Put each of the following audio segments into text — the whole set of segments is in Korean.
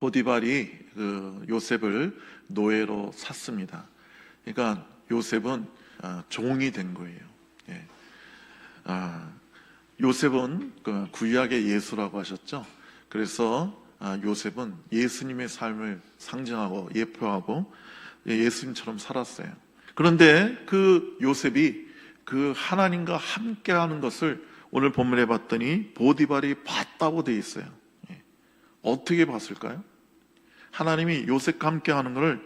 보디발이 그 요셉을 노예로 샀습니다. 그러니까 요셉은 아, 종이 된 거예요. 예. 아, 요셉은 그 구약의 예수라고 하셨죠. 그래서 아, 요셉은 예수님의 삶을 상징하고 예표하고 예, 예수님처럼 살았어요. 그런데 그 요셉이 그 하나님과 함께 하는 것을 오늘 본문에 봤더니 보디발이 봤다고 돼 있어요. 예. 어떻게 봤을까요? 하나님이 요셉과 함께 하는 것을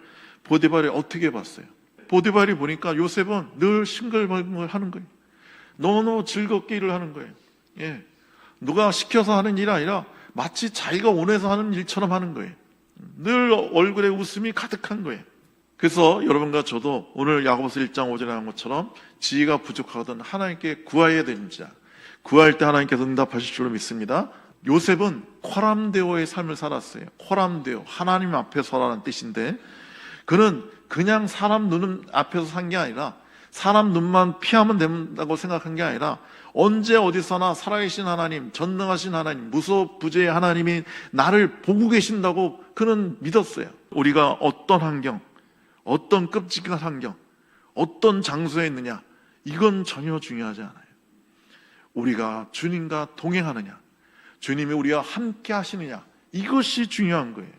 보디발이 어떻게 봤어요? 보디발이 보니까 요셉은 늘 싱글벙글 하는 거예요. 너무너무 즐겁게 일을 하는 거예요. 예. 누가 시켜서 하는 일이 아니라 마치 자기가 원해서 하는 일처럼 하는 거예요. 늘 얼굴에 웃음이 가득한 거예요. 그래서 여러분과 저도 오늘 야고보서 1장 5절에 한 것처럼 지혜가 부족하거든 하나님께 구하여야 됩니다. 구할 때 하나님께서 응답하실 줄로 믿습니다. 요셉은 코람데오의 삶을 살았어요. 코람데오, 하나님 앞에 서라는 뜻인데 그는 그냥 사람 눈 앞에서 산 게 아니라 사람 눈만 피하면 된다고 생각한 게 아니라 언제 어디서나 살아계신 하나님, 전능하신 하나님, 무소부재의 하나님이 나를 보고 계신다고 그는 믿었어요. 우리가 어떤 환경, 어떤 끔찍한 환경, 어떤 장소에 있느냐, 이건 전혀 중요하지 않아요. 우리가 주님과 동행하느냐, 주님이 우리와 함께 하시느냐, 이것이 중요한 거예요.